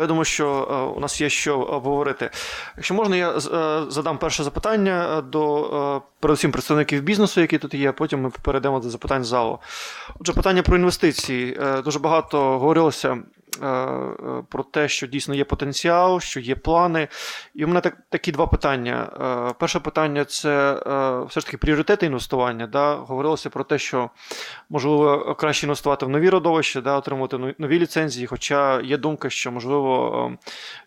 Я думаю, що е, у нас є що обговорити. Якщо можна, я е, задам перше запитання е, до передусім представників бізнесу, які тут є, потім ми перейдемо до запитань залу. Отже, питання про інвестиції. Дуже багато говорилося про те, що дійсно є потенціал, що є плани. І у мене так, такі два питання. Е, Перше питання це е, все ж таки пріоритети інвестування. Да? Говорилося про те, що можливо краще інвестувати в нові родовища, да, отримувати нові- нові ліцензії. Хоча є думка, що можливо е,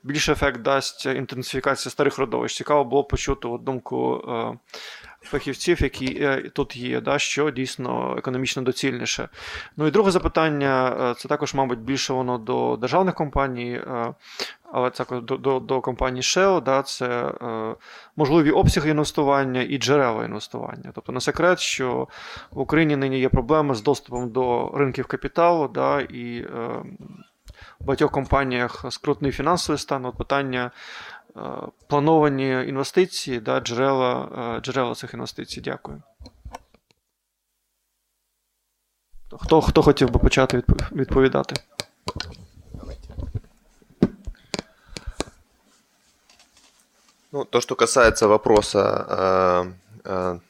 більший ефект дасть інтенсифікація старих родовищ. Цікаво було почути от думку е, фахівців, які е, тут є, да, що дійсно економічно доцільніше. Ну і друге запитання е, це також, мабуть, більше воно до державних компаній. е, Але також до, до, до компанії Shell, да, це можливі обсяги інвестування і джерела інвестування. Тобто не секрет, що в Україні нині є проблеми з доступом до ринків капіталу, да, і в багатьох компаніях скрутний фінансовий стан. От питання плановані інвестиції, да, джерела, е, джерела цих інвестицій. Дякую. Хто, хто хотів би почати відпов- відповідати? Ну, то, что касается вопроса э, э,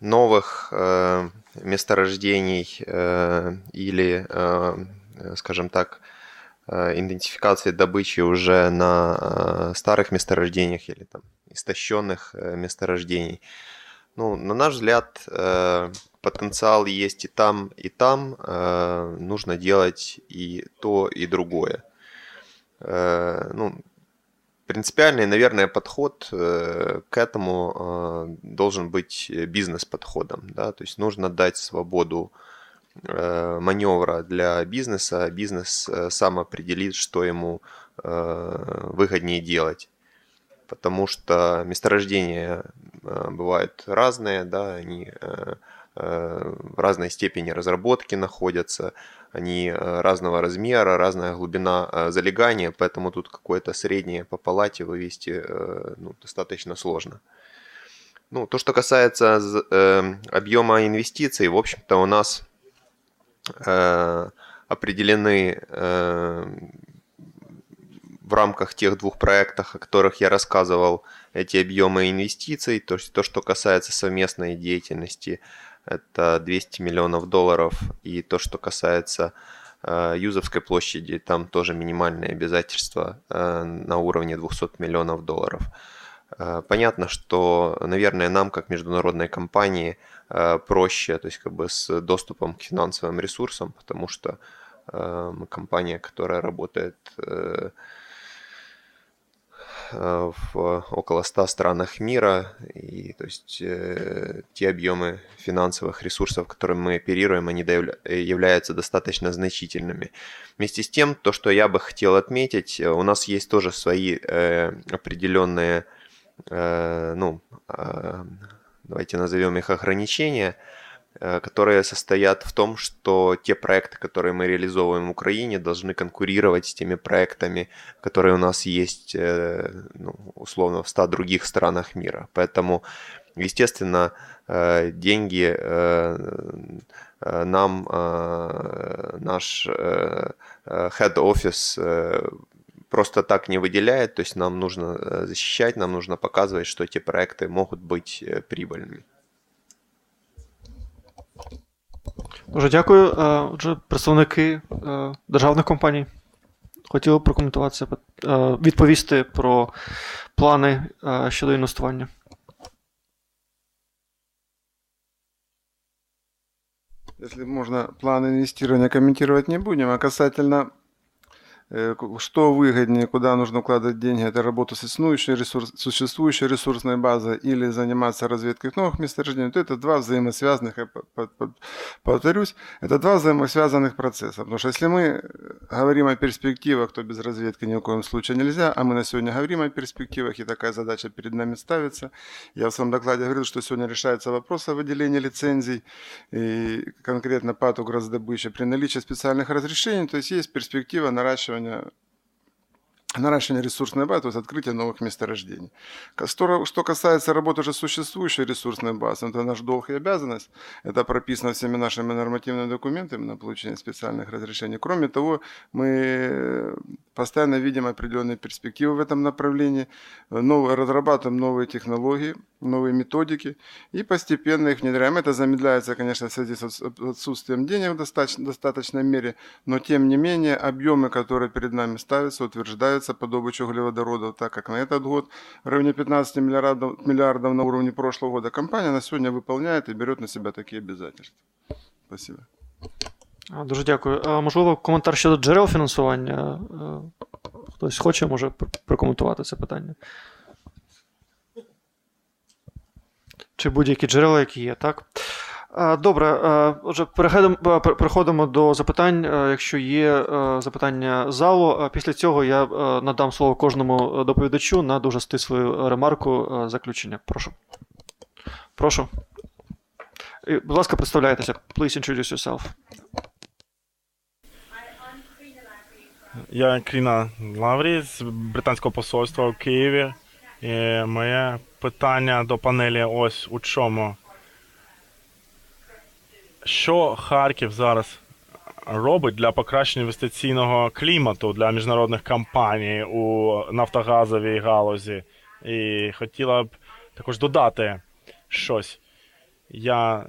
новых э, месторождений э, или, э, э, скажем так, э, идентификации добычи уже на э, старых месторождениях или там истощенных э, месторождений. Ну, на наш взгляд, э, потенциал есть и там, и там. Э, нужно делать и то, и другое. Э, ну, принципиальный, наверное, подход э, к этому э, должен быть бизнес-подходом. Да? То есть нужно дать свободу э, маневра для бизнеса. Бизнес э, сам определит, что ему э, выгоднее делать. Потому что месторождения э, бывают разные, да, они э, э, в разной степени разработки находятся, они э, разного размера, разная глубина э, залегания, поэтому тут какое-то среднее по палате вывести э, ну, достаточно сложно. Ну, то, что касается э, объема инвестиций, в общем-то, у нас э, определены э, в рамках тех двух проектов, о которых я рассказывал, эти объемы инвестиций. То есть то, что касается совместной деятельности, это 200 миллионов долларов. И то, что касается э, юзовской площади, там тоже минимальные обязательства э, на уровне 200 миллионов долларов. Э, Понятно, что, наверное, нам, как международной компании, э, проще, то есть как бы с доступом к финансовым ресурсам, потому что э, мы компания, которая работает э, э, в около 100 странах мира, и то есть э, те объемы финансовых ресурсов, которыми мы оперируем, они э, являются достаточно значительными. Вместе с тем, то, что я бы хотел отметить, э, у нас есть тоже свои э, определенные, э, ну, э, давайте назовем их ограничения, э, которые состоят в том, что те проекты, которые мы реализовываем в Украине, должны конкурировать с теми проектами, которые у нас есть, э, ну, условно, в 100 других странах мира. Поэтому, естественно, э, деньги нам наш head office просто так не выделяет, то есть нам нужно э, защищать, нам нужно показывать, что эти проекты могут быть э, прибыльными. Дуже дякую. Е, Отже, представники е, державних компаній хотіли б прокоментувати це, пит- е, відповісти про плани е, щодо інвестування. Если можно, план инвестирования комментировать не будем, а касательно э, к- что выгоднее, куда нужно вкладывать деньги, это работа с существующей, ресурс, существующей ресурсной базой или заниматься разведкой новых месторождений, то это два взаимосвязанных, я по- по- по- повторюсь, это два взаимосвязанных процесса. Потому что если мы э, говорим о перспективах, то без разведки ни в коем случае нельзя, а мы на сегодня говорим о перспективах, и такая задача перед нами ставится. Я в своем докладе говорил, что сегодня решается вопрос о выделении лицензий, и конкретно по гроздобыче при наличии специальных разрешений, то есть есть перспектива наращивания eine наращивание ресурсной базы, то есть открытие новых месторождений. Что касается работы уже существующей ресурсной базы, это наш долг и обязанность. Это прописано всеми нашими нормативными документами на получение специальных разрешений. Кроме того, мы э, постоянно видим определенные перспективы в этом направлении, новые, разрабатываем новые технологии, новые методики и постепенно их внедряем. Это замедляется, конечно, в связи с отс- отсутствием денег в достаточно, достаточной мере, но тем не менее объемы, которые перед нами ставятся, утверждаются по добыче углеводородов, так как на этот год в районе 15 миллиардов, миллиардов на уровне прошлого года компания на сегодня выполняет и берет на себя такие обязательства. Спасибо. А, Дуже дякую. А, Можливо, коментар щодо джерел фінансування. Е, Хтось хоче, може пр- прокоментувати це питання. Чи будь-які джерела, які є, так? А, Добре, е, отже, переходимо, е, до запитань. Е, Якщо є е, запитання залу, Е, після цього я е, надам слово кожному е, доповідачу на дуже стислу ремарку е, заключення. Прошу. Прошу. І, Будь ласка, представляйтеся. Please introduce yourself. Я Кріна Лаврій з британського посольства у Києві. І моє питання до панелі ось у чому. Що Харків зараз робить для покращення інвестиційного клімату для міжнародних компаній у нафтогазовій галузі? І хотіла б також додати щось. Я е,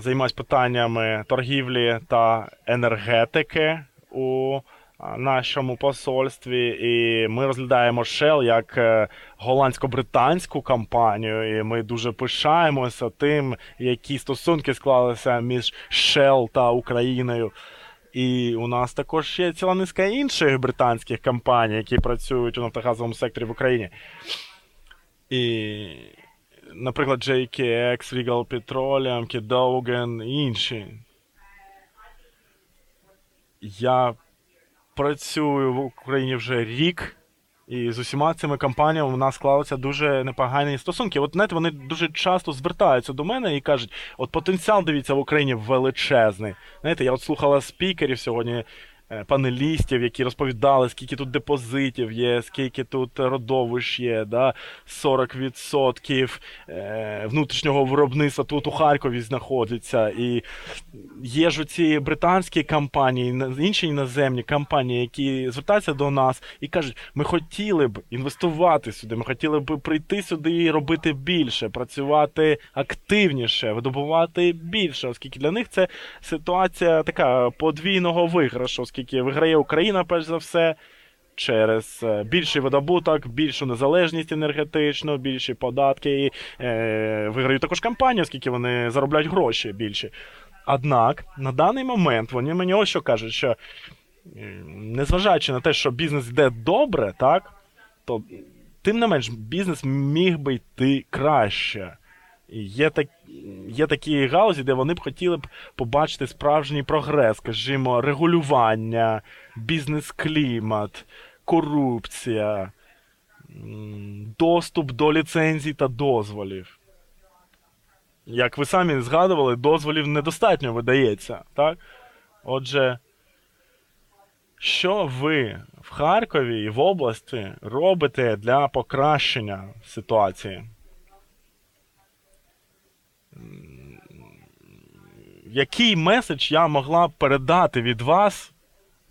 займаюся питаннями торгівлі та енергетики у нашому посольстві, і ми розглядаємо Shell як е, голландсько-британську компанію, і ми дуже пишаємося тим, які стосунки склалися між Shell та Україною. І у нас також є ціла низка інших британських компаній, які працюють у нафтогазовому секторі в Україні. І, наприклад, JKX, Regal Petroleum, Cadogan і інші. Я працюю в Україні вже рік, і з усіма цими компаніями у нас склалися дуже непогані стосунки. От знаєте, вони дуже часто звертаються до мене і кажуть: от потенціал, дивіться, в Україні величезний. Знаєте, я от слухала спікерів сьогодні. Е, Панелістів, які розповідали, скільки тут депозитів є, скільки тут родовищ є, да? 40% е, внутрішнього виробництва тут у Харкові знаходиться. І є ж ці британські компанії, інші іноземні компанії, які звертаються до нас і кажуть, ми хотіли б інвестувати сюди, ми хотіли б прийти сюди і робити більше, працювати активніше, видобувати більше, оскільки для них це ситуація така подвійного виграшу, оскільки виграє Україна, перш за все. Через е, більший видобуток, більшу незалежність енергетичну, більші податки. І, е, виграють також компанії, оскільки вони заробляють гроші більше. Однак на даний момент вони мені ось що кажуть, що незважаючи на те, що бізнес йде добре, так, то тим не менш бізнес міг би йти краще. Є, так, є такі галузі, де вони б хотіли б побачити справжній прогрес, скажімо, регулювання, бізнес-клімат, корупція, доступ до ліцензій та дозволів. Як ви самі згадували, дозволів недостатньо видається, так? Отже, що ви в Харкові і в області робите для покращення ситуації? Який меседж я могла б передати від вас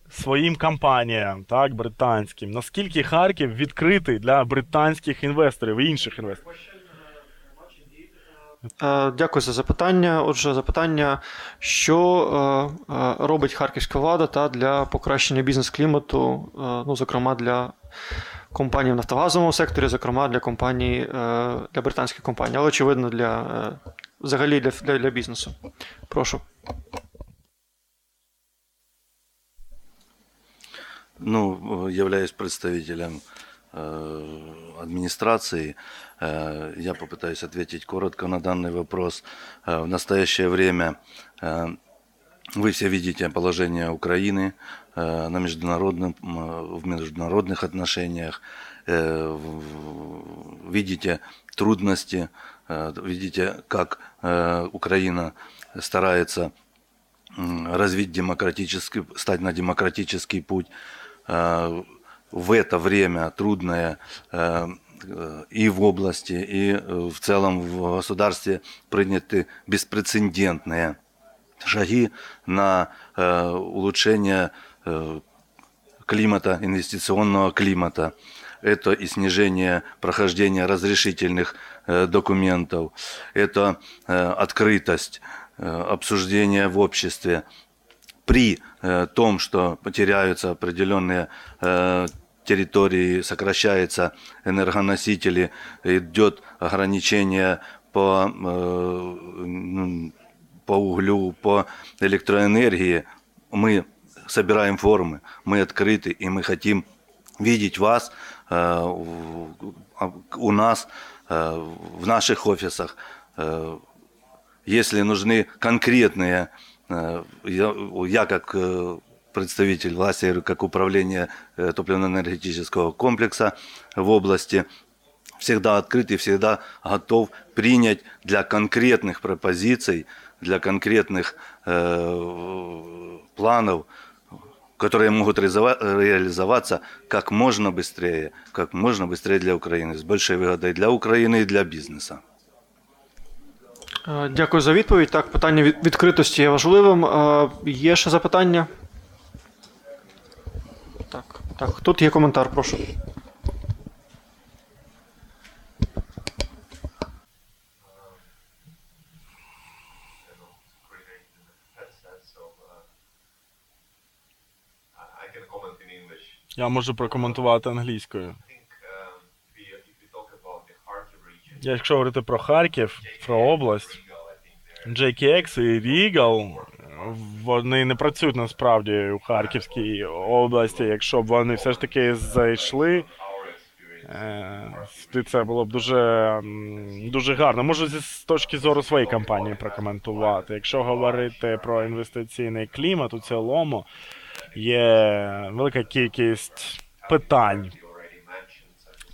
своїм компаніям, так, британським? Наскільки Харків відкритий для британських інвесторів і інших інвесторів? Е, Дякую за запитання. Отже, запитання, що е, е, робить харківська влада та для покращення бізнес-клімату, ну, зокрема для компаній в нафтогазовому секторі, зокрема для компаній, для британських компаній, але очевидно для взагалі для, для, для бізнесу. Прошу. Ну, являюсь представителем э, администрации, э, я попытаюсь ответить коротко на данный вопрос. Э, В настоящее время вы все видите положение Украины на международном, в международных отношениях, видите трудности, видите, как э, Украина старается развить демократический, стать на демократический путь. Э, в это время трудное э, э, и в области, и э, в целом в государстве приняты беспрецедентные шаги на э, улучшение э, климата, инвестиционного климата. Это и снижение прохождения разрешительных э, документов, это э, открытость, э, обсуждение в обществе. При э, том, что потеряются определенные э, территории, сокращаются энергоносители, идет ограничение по, э, ну, по углю, по электроэнергии, мы собираем формы, мы открыты, и мы хотим видеть вас э, а, у нас, э, в наших офисах. Э, Если нужны конкретные, э, я, как э, представитель власти, как управление э, топливно-энергетического комплекса в области, всегда открыт и всегда готов принять для конкретных пропозиций, для конкретных э, планов, которые могут реализова- реализоваться как можно быстрее, как можно быстрее для Украины, с большей выгодой для Украины и для бизнеса. Е, Дякую за відповідь. Так, питання від- відкритості є важливим. Е, Є ще запитання? Так, так, тут є коментар, прошу. Я можу прокоментувати англійською. Um, Якщо говорити про Харків, про область, JKX і Regal, вони не працюють насправді у Харківській області. Якщо б вони все ж таки зайшли, е, це було б дуже, дуже гарно. Можу зі з точки зору своєї компанії прокоментувати. Якщо говорити про інвестиційний клімат у цілому, є велика кількість питань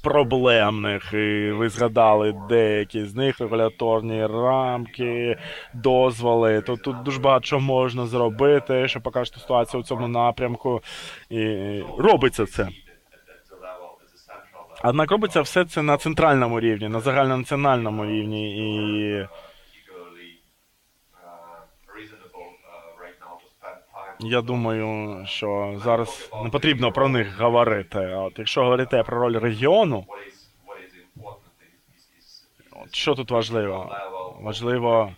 проблемних, і ви згадали деякі з них регуляторні рамки, дозволи. То тут дуже багато що можна зробити, щоб покращити ситуацію у цьому напрямку. І робиться це. Однак робиться все це на центральному рівні, на загальнонаціональному рівні. І я думаю, що зараз не потрібно про них говорити. А От якщо говорити про роль регіону, от що тут важливо? Важливо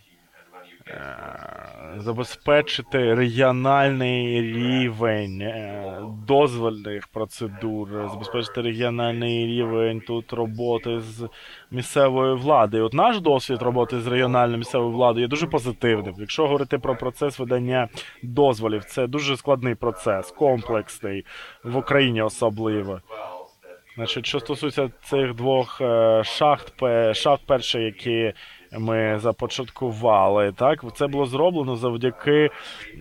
забезпечити регіональний рівень е, дозвольних процедур, забезпечити регіональний рівень тут роботи з місцевою владою. От наш досвід роботи з регіональною місцевою владою є дуже позитивним. Якщо говорити про процес видання дозволів, це дуже складний процес, комплексний в Україні особливо. Значить, що стосується цих двох е, шахт, шахт перший, які ми започаткували, так це було зроблено завдяки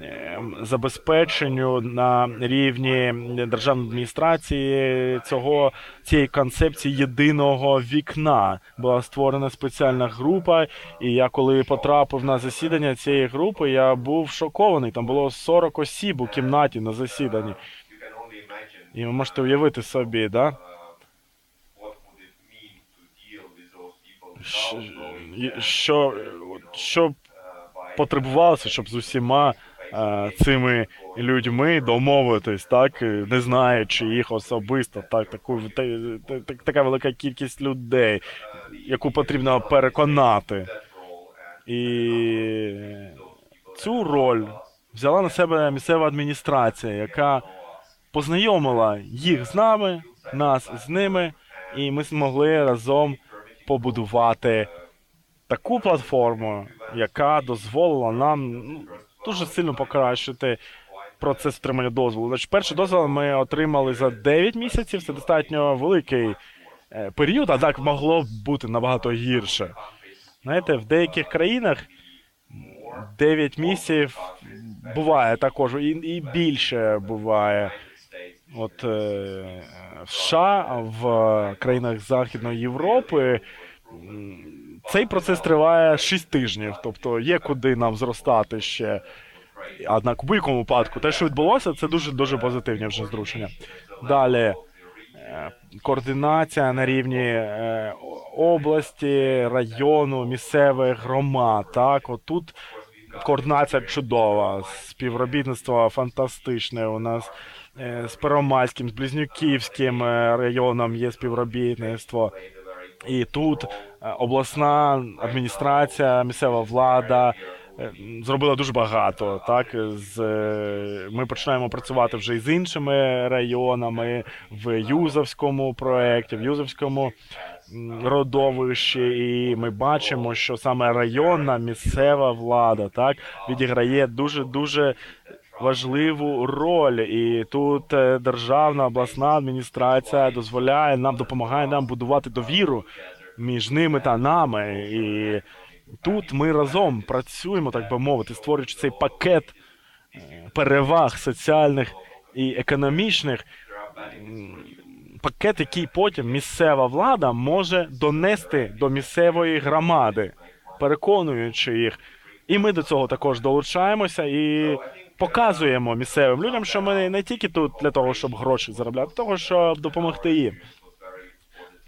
е, забезпеченню на рівні державної адміністрації цього цієї концепції єдиного вікна. Була створена спеціальна група, і я коли потрапив на засідання цієї групи, я був шокований. Там було 40 осіб у кімнаті на засіданні. І ви можете уявити собі, да? Що, що потребувалося, щоб з усіма е, цими людьми домовитись, так, е, не знаючи їх особисто, так, таку, та, та- та- така велика кількість людей, яку потрібно переконати. І цю роль взяла на себе місцева адміністрація, яка познайомила їх з нами, нас з ними, і ми змогли разом побудувати таку платформу, яка дозволила нам ну, дуже сильно покращити процес отримання дозволу. Значить, перший дозвіл ми отримали за 9 місяців. Це достатньо великий е, період, а так могло б бути набагато гірше. Знаєте, в деяких країнах 9 місяців буває також, і, і більше буває. От е, в США, в країнах Західної Європи цей процес триває 6 тижнів, тобто є куди нам зростати ще. Однак у будь-якому випадку те, що відбулося, це дуже дуже позитивні вже зрушення. Далі е, координація на рівні е, області, району, місцевих громад. Так, от тут координація чудова, співробітництво фантастичне. У нас е, з Первомайським, з Близнюківським районом є співробітництво. І тут обласна адміністрація, місцева влада е, зробила дуже багато. Так, з, е, ми починаємо працювати вже і з іншими районами в Юзовському проєкті, в Юзовському родовищі, і ми бачимо, що саме районна місцева влада так відіграє дуже дуже важливу роль. І тут е, державна обласна адміністрація дозволяє нам, допомагає нам будувати довіру між ними та нами. І тут ми разом працюємо, так би мовити, створюючи цей пакет е, переваг соціальних і економічних. Пакет, який потім місцева влада може донести до місцевої громади, переконуючи їх. І ми до цього також долучаємося і показуємо місцевим людям, що ми не тільки тут для того, щоб гроші заробляти, а того, щоб допомогти їм.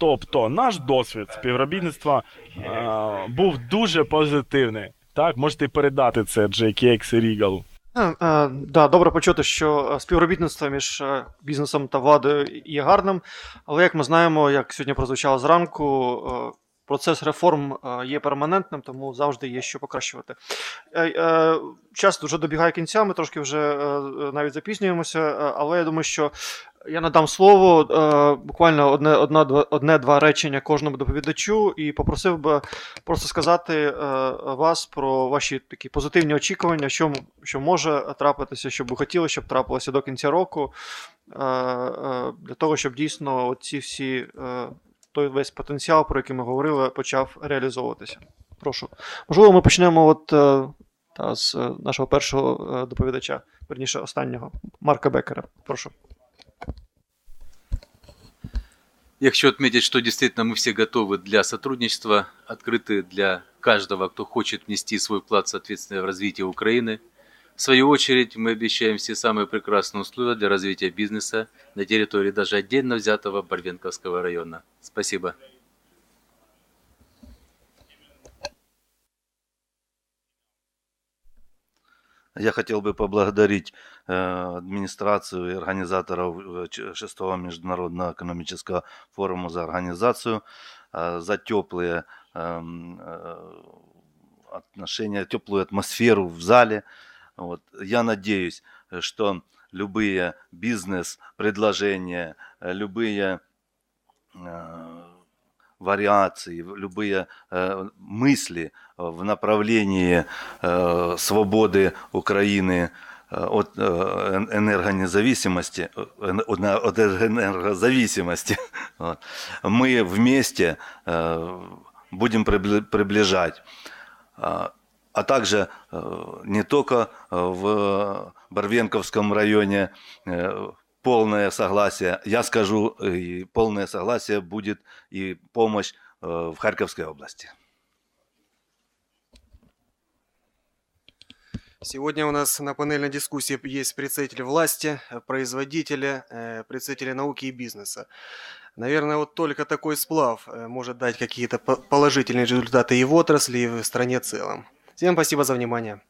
Тобто наш досвід співробітництва е, був дуже позитивний. Так, можете передати це JKX і Regal. Е, е, да, добре почути, що співробітництво між бізнесом та владою є гарним, але як ми знаємо, як сьогодні прозвучало зранку, процес реформ є перманентним, тому завжди є що покращувати. Час вже добігає кінця, ми трошки вже навіть запізнюємося, але я думаю, що я надам слово е, буквально одне, одна, два- одне-два речення кожному доповідачу і попросив би просто сказати е, вас про ваші такі позитивні очікування, що, що може трапитися, що б ви хотіли, щоб трапилося до кінця року, е, для того, щоб дійсно ці всі той весь потенціал, про який ми говорили, почав реалізовуватися. Прошу. Можливо, ми почнемо от, та, з нашого першого доповідача, верніше останнього, Марка Бекера. Прошу. Я хочу отметить, что действительно мы все готовы для сотрудничества, открыты для каждого, кто хочет внести свой вклад, соответственно, в развитие Украины. В свою очередь, мы обещаем все самые прекрасные условия для развития бизнеса на территории даже отдельно взятого Барвенковского района. Спасибо. Я хотел бы поблагодарить э, администрацию и организаторов э, ч- шестого международного экономического форума за организацию, э, за теплые эм, э, отношения, теплую атмосферу в зале. Вот. Я надеюсь, э, что любые бизнес-предложения, э, любые э, вариации, любые э, мысли э, в направлении э, свободы Украины э, от э, эн- энергонезависимости, эн- от энергозависимости, мы вместе будем прибли- приближать. А а также не только в Барвенковском районе полное согласие, я скажу, и полное согласие будет и помощь э, в Харьковской области. Сегодня у нас на панельной дискуссии есть представители власти, э, производители, э, представители науки и бизнеса. Наверное, вот только такой сплав э, может дать какие-то по- положительные результаты и в отрасли, и в стране в целом. Всем спасибо за внимание.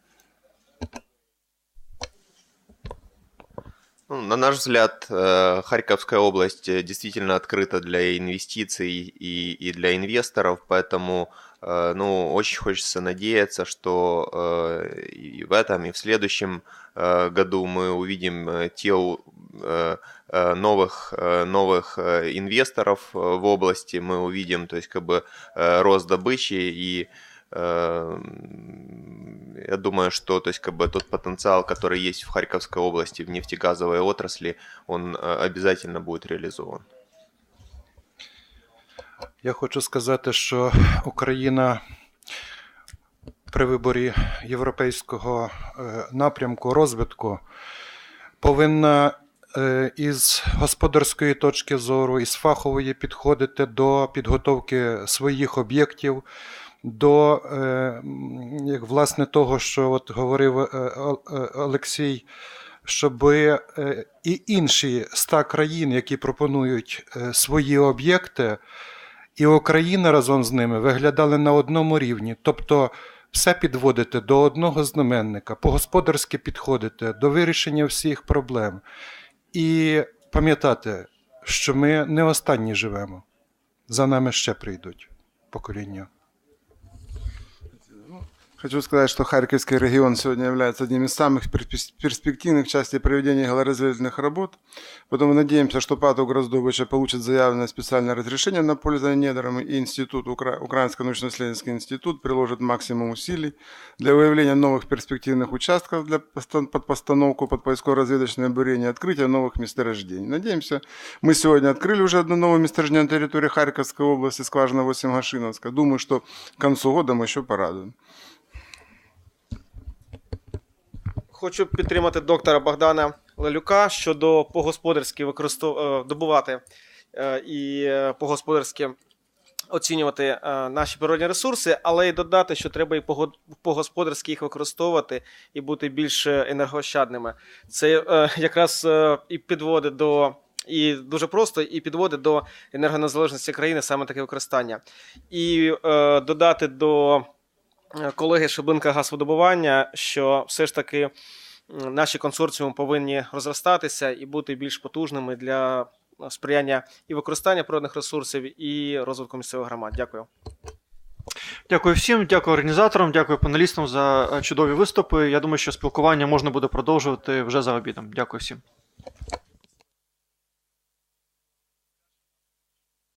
На наш взгляд, э, Харьковская область э, действительно открыта для инвестиций и, и для инвесторов, поэтому э, ну, очень хочется надеяться, что и в этом, и в следующем году мы увидим те новых, новых инвесторов в области, мы увидим, то есть как бы рост добычи и Я думаю, что то есть, как бы, тот потенциал, который есть в Харьковской области, в нефтегазовой отрасли, он э, обязательно будет реализован. Я хочу сказати, що Україна при виборі європейського е, напрямку розвитку повинна е, із господарської точки зору, із фахової підходити до підготовки своїх об'єктів, до е, як власне того, що от говорив е, е, Олексій. щоб і інші 100 країн, які пропонують свої об'єкти, і Україна разом з ними виглядали на одному рівні. Тобто все підводити до одного знаменника, по-господарськи підходити до вирішення всіх проблем. І пам'ятати, що ми не останні живемо. За нами ще прийдуть покоління. Хочу сказать, что Харьковский регион сегодня является одним из самых перспе- перспективных в части проведения голоразведывательных работ. Поэтому надеемся, что ПАТ Угроздобыча получит заявленное специальное разрешение на пользование недрами, и институт, Укра... Украинский научно-исследовательский институт приложит максимум усилий для выявления новых перспективных участков для постан- под постановку под поисково-разведочное бурение, открытия новых месторождений. Надеемся, мы сегодня открыли уже одно новое месторождение на территории Харьковской области, скважина 8 Гашиновска. Думаю, что к концу года мы еще порадуем. Хочу підтримати доктора Богдана Лелюка щодо по-господарськи використов... е, добувати е, і е, по-господарськи оцінювати наші природні ресурси, але й додати, що треба і пого- по-господарськи їх використовувати і бути більш енергоощадними. Це якраз і підводить до. І дуже просто і підводить до енергонезалежності країни саме таке використання. І е, додати до колеги Шеблинка газвидобування, що все ж таки наші консорціуми повинні розростатися і бути більш потужними для е, сприяння і використання природних ресурсів, і розвитку місцевих громад. Дякую. Дякую всім, дякую організаторам, дякую паналістам за е, чудові виступи. Я думаю, що спілкування можна буде продовжувати вже за обідом. Дякую всім.